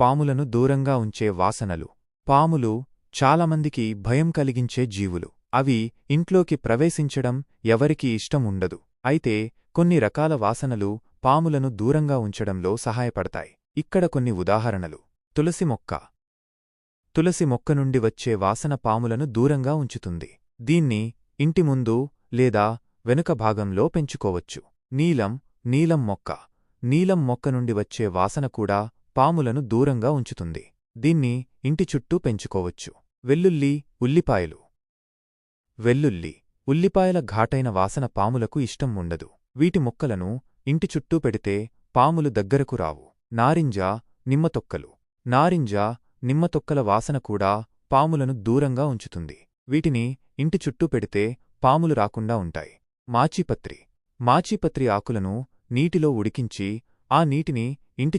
పాములను దూరంగా ఉంచే వాసనలు. పాములు చాలామందికి భయం కలిగించే జీవులు. అవి ఇంట్లోకి ప్రవేశించడం ఎవరికీ ఇష్టం ఉండదు. అయితే కొన్ని రకాల వాసనలు పాములను దూరంగా ఉంచడంలో సహాయపడతాయి. ఇక్కడ కొన్ని ఉదాహరణలు. తులసి మొక్క. తులసి మొక్క నుండి వచ్చే వాసన పాములను దూరంగా ఉంచుతుంది. దీన్ని ఇంటి ముందు లేదా వెనుక భాగంలో పెంచుకోవచ్చు. నీలం నీలం మొక్క. నీలం మొక్క నుండి వచ్చే వాసన కూడా పాములను దూరంగా ఉంచుతుంది. దీన్ని ఇంటి చుట్టూ పెంచుకోవచ్చు. వెల్లుల్లి ఉల్లిపాయలు. వెల్లుల్లి ఉల్లిపాయల ఘాటైన వాసన పాములకు ఇష్టం ఉండదు. వీటి మొక్కలను ఇంటి చుట్టూ పెడితే పాములు దగ్గరకు రావు. నారింజ నిమ్మతొక్కలు నారింజ నిమ్మతొక్కల వాసన కూడా పాములను దూరంగా ఉంచుతుంది. వీటిని ఇంటి చుట్టూ పెడితే పాములు రాకుండా ఉంటాయి. మాచిపత్రి. మాచిపత్రి ఆకులను నీటిలో ఉడికించి ఆ నీటిని ఇంటి